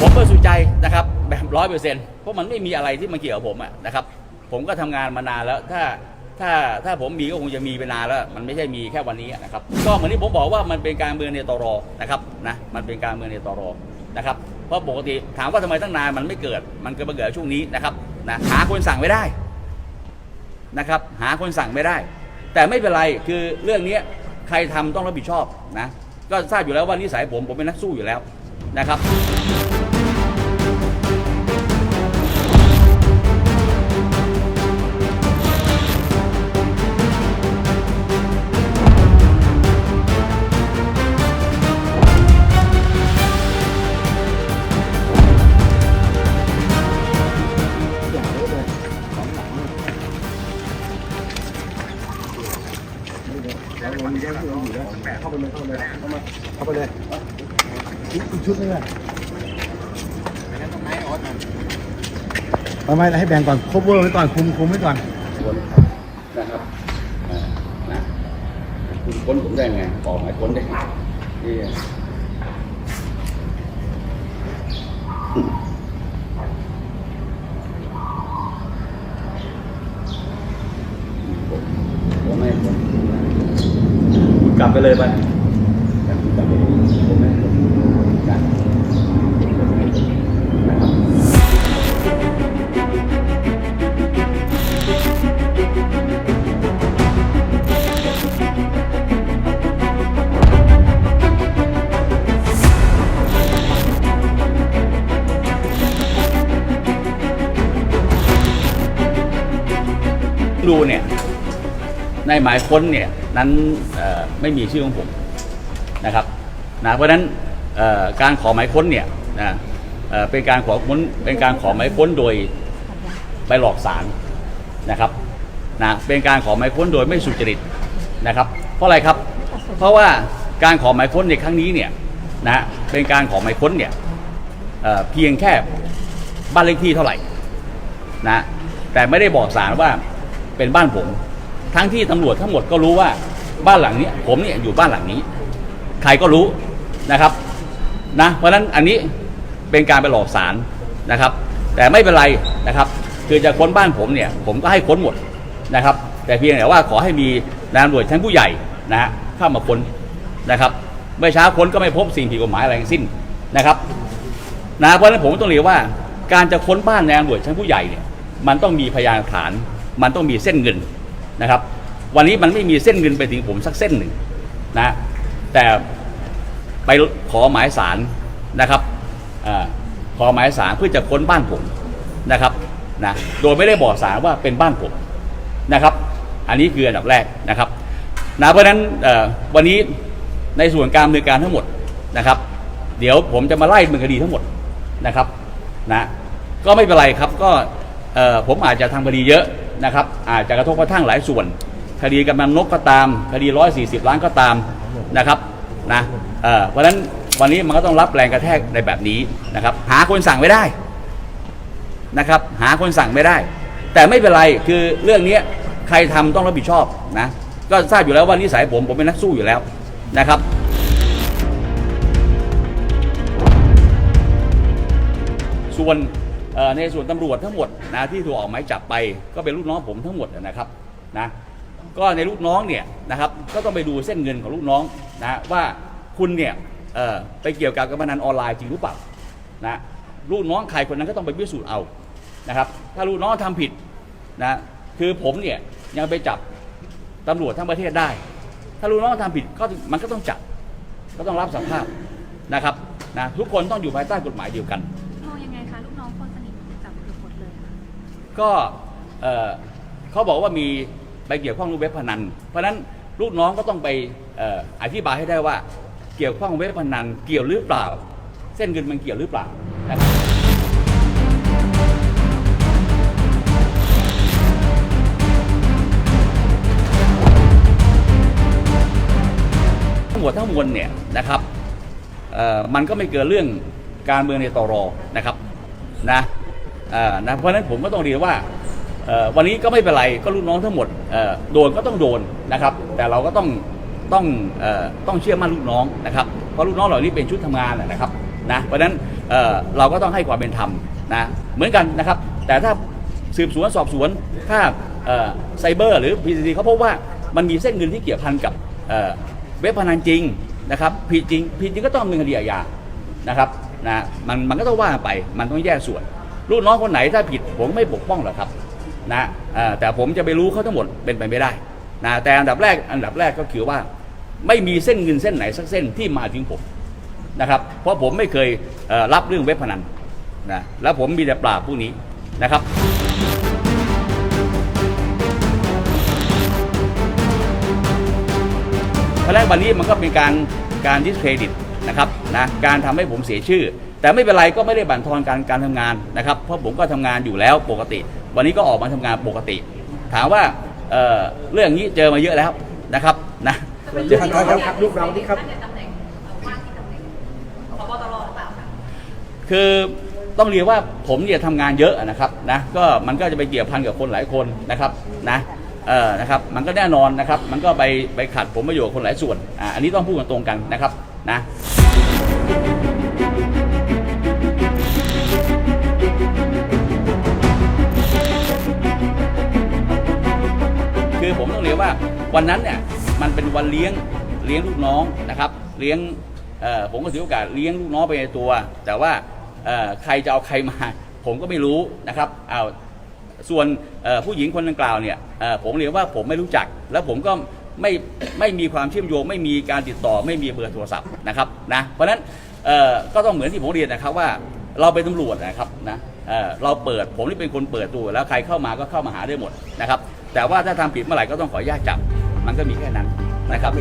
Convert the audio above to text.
ผมบริสุทธิ์ใจนะครับแบบร้อยเปอร์เซ็นต์เพราะมันไม่มีอะไรที่มันเกี่ยวกับผมอะนะครับ ผมก็ทำงานมานานแล้วถ้าถ้าถ้าผมมีก็คงจะมีไปนานแล้วมันไม่ใช่มีแค่วันนี้นะครับก็เหมือนที่ผมบอกว่ามันเป็นการเมืองในตรอนะครับนะมันเป็นการเมืองในตรอนะครับเพราะปกติถามว่าทำไมตั้งนานมันไม่เกิด มันเกิดมาเกิดช่วงนี้นะครับนะหาคนสั่งไม่ได้นะครับหาคนสั่งไม่ได้ แต่ไม่เป็นไรคือเรื่องนี้ใครทำต้องรับผิดชอบนะก็ทราบอยู่แล้วว่านิสัยผมผมเป็นนักสู้อยู่แล้วนะครับ เข้าไปเลยเข้าไปเลยเข้ามาเข้าไปเลยอีกชุดนึงอะไม่ไม่ให้แบ่งก่อนครบเวอร์ไว้ก่อนคุมคุมไว้ก่อนคนนะครับนะคุณค้นผมได้ไงออกหมายค้นได้ไงนี่ผมผมไม่ให้ค้นคุณกลับไปเลยไปคุณกลับไปเลยผมไม่ให้ค้นนะผมไม่ให้ ค้นนะครับดูเนี่ย ในหมายค้นเนี่ยนั้นไม่มีชื่อของผมนะครับนะเพราะฉะนั้นการขอหมายค้นเนี่ยนะเเป็นการขอค้นเป็นการขอหมายค้นโดยไปหลอกศาลนะครับนะเป็นการขอหมายค้นโดยไม่สุจริตนะครับ เพราะอะไรครับ เพราะว่าการขอหมายค้นในครั้งนี้เนี่ยนะเป็นการขอหมายค้นเนี่ยเเพียงแค่บ้านเลขที่เท่าไหร่นะแต่ไม่ได้บอกศาลว่าเป็นบ้านผม ทั้งที่ตำรวจทั้งหมดก็รู้ว่าบ้านหลังนี้ผมเนี่ยอยู่บ้านหลังนี้ ใครก็รู้นะครับนะเพราะฉะนั้นอันนี้เป็นการไปหลอกศาลนะครับ แต่ไม่เป็นไรนะครับ คือจะค้นบ้านผมเนี่ยผมก็ให้ค้นหมดนะครับ แต่เพียงแต่ว่าขอให้มีนายตำรวจชั้นผู้ใหญ่นะฮะเข้ามาค้นนะครับเมื่อเช้าค้นก็ไม่พบสิ่งผิดกฎหมายอะไรทั้งสิ้นนะครับนะเพราะฉะนั้นผมต้องเรียกว่า การจะค้นบ้านในตำรวจชั้นผู้ใหญ่เนี่ยมันต้องมีพยานฐาน มันต้องมีเส้นเงิน นะครับ วันนี้มันไม่มีเส้นเงินไปถึงผมสักเส้นหนึ่งนะแต่ไปขอหมายสารนะครับอขอหมายสารเพื่อจะค้นบ้านผมนะครับนะโดยไม่ได้บอกสารว่าเป็นบ้านผมนะครับ อันนี้คืออันดับแรกนะครับนะเพราะฉะนั้นวันนี้ในส่วนการดำเนินการทั้งหมดนะครับ เดี๋ยวผมจะมาไล่ดำเนินคดีทั้งหมดนะครับนะก็ไม่เป็นไรครับก็ผมอาจจะทำคดีเยอะ นะครับอาจจะกระทบกระทั่งหลายส่วน คดีกำนันนกก็ตาม คดี 140 ล้านก็ตามนะครับนะเพราะฉะนั้นวันนี้มันก็ต้องรับแรงกระแทกในแบบนี้นะครับ หาคนสั่งไม่ได้นะครับ หาคนสั่งไม่ได้ แต่ไม่เป็นไรคือเรื่องนี้ใครทำต้องรับผิดชอบนะก็ทราบอยู่แล้วว่านิสัยผมผมเป็นนักสู้อยู่แล้วนะครับส่วน ในส่วนตำรวจทั้งหมดนะที่ถูกออกหมายจับไป ก็เป็นลูกน้องผมทั้งหมดนะครับนะก็ในลูกน้องเนี่ยนะครับก็ต้องไปดูเส้นเงินของลูกน้องนะว่าคุณเนี่ยไปเกี่ยวกับการพนันออนไลน์จริงหรือเปล่านะลูกน้องใครคนนั้นก็ต้องไปพิสูจน์เอานะครับถ้าลูกน้องทำผิดนะคือผมเนี่ยยังไปจับตำรวจทั้งประเทศได้ ถ้าลูกน้องทำผิดก็มันก็ต้องจับก็ต้องรับสภาพนะครับนะทุกคนต้องอยู่ภายใต้กฎหมายเดียวกัน ก็เอ่อเขาบอกว่ามีไปเกี่ยวข้องกับเว็บพนัน เพราะฉะนั้นลูกน้องก็ต้องไปเอ่ออธิบายให้ได้ว่าเกี่ยวข้องเว็บพนันเกี่ยวหรือเปล่า เส้นเงินมันเกี่ยวหรือเปล่านะครับทั้งหมดทั้งมวลเนี่ยนะครับเอ่อมันก็ไม่เกินเรื่องการเมืองในตรอนะครับนะ นะเพราะฉะนั้นผมก็ต้องเรียนว่าวันนี้ก็ไม่เป็นไรก็ลูกน้องทั้งหมดโดนก็ต้องโดนนะครับ แต่เราก็ต้องต้องเอ่อต้องเชื่อมั่นลูกน้องนะครับเพราะลูกน้องเหล่านี้เป็นชุดทำงานนะครับนะเพราะฉะนั้นเเราก็ต้องให้ความเป็นธรรมนะเหมือนกันนะครับ แต่ถ้าสืบสวนสอบสวนถ้าไซเบอร์หรือ PCC เขาพบว่ามันมีเส้นเงินที่เกี่ยวพันกับเว็บพนันจริงนะครับผิดจริงผิดจริงก็ต้องดำเนินคดีอาญานะครับนะมันมันก็ต้องว่าไปมันต้องแยกส่วน ลูกน้องคนไหนถ้าผิดผมไม่ปกป้องหรอกครับนะแต่ผมจะไปรู้เขาทั้งหมดเป็นไปไม่ได้นะแต่อันดับแรกอันดับแรกก็คือว่า ไม่มีเส้นเงินเส้นไหนสักเส้นที่มาถึงผมนะครับ เพราะผมไม่เคยเรับเรื่องเว็บพนันนะแล้วผมมีแต่ปราบพวกนี้นะครับพราะแรกวันนี้มันก็เป็นการการดิสเครดิตนะครับนะการทำให้ผมเสียชื่อ แต่ไม่เป็นไรก็ไม่ได้บั่นทอนการการทำงานนะครับ เพราะผมก็ทำงานอยู่แล้วปกติ วันนี้ก็ออกมาทำงานปกติ ถามว่าเอ่อเรื่องนี้เจอมาเยอะแล้วนะครับนะท่านครับลูกเราที่ครับคือต้องเรียนว่าผมเนี่ยทำงานเยอะนะครับนะก็มันก็จะไปเกี่ยวพันกับคนหลายคนนะครับนะเออนะครับมันก็แน่นอนนะครับ มันก็ไปไปขัดผมประโยชน์กับคนหลายส่วนอ่าอันนี้ต้องพูดกันตรงกันนะครับนะ คือผมต้องเรียนว่าวันนั้นเนี่ยมันเป็นวันเลี้ยงเลี้ยงลูกน้องนะครับ เลี้ยงผมก็ถือโอกาสเลี้ยงลูกน้องไปในตัว แต่ว่าใครจะเอาใครมา ผมก็ไม่รู้นะครับเอาส่วนผู้หญิงคนดังกล่าวเนี่ยผมเรียนว่าผมไม่รู้จัก แล้วผมก็ไม่ไม่มีความเชื่อมโยง ไม่มีการติดต่อไม่มีเบอร์โทรศัพท์นะครับนะเพราะฉะนั้นก็ต้องเหมือนที่ผมเรียนนะครับว่าเราเป็นตำรวจนะครับนะ เราเปิดผมนี่เป็นคนเปิดตัวแล้วใครเข้ามาก็เข้ามาหาได้หมดนะครับแต่ว่าถ้าทำผิดเมื่อไหร่ก็ต้องขออนุญาตจับมันก็มีแค่นั้นนะครับ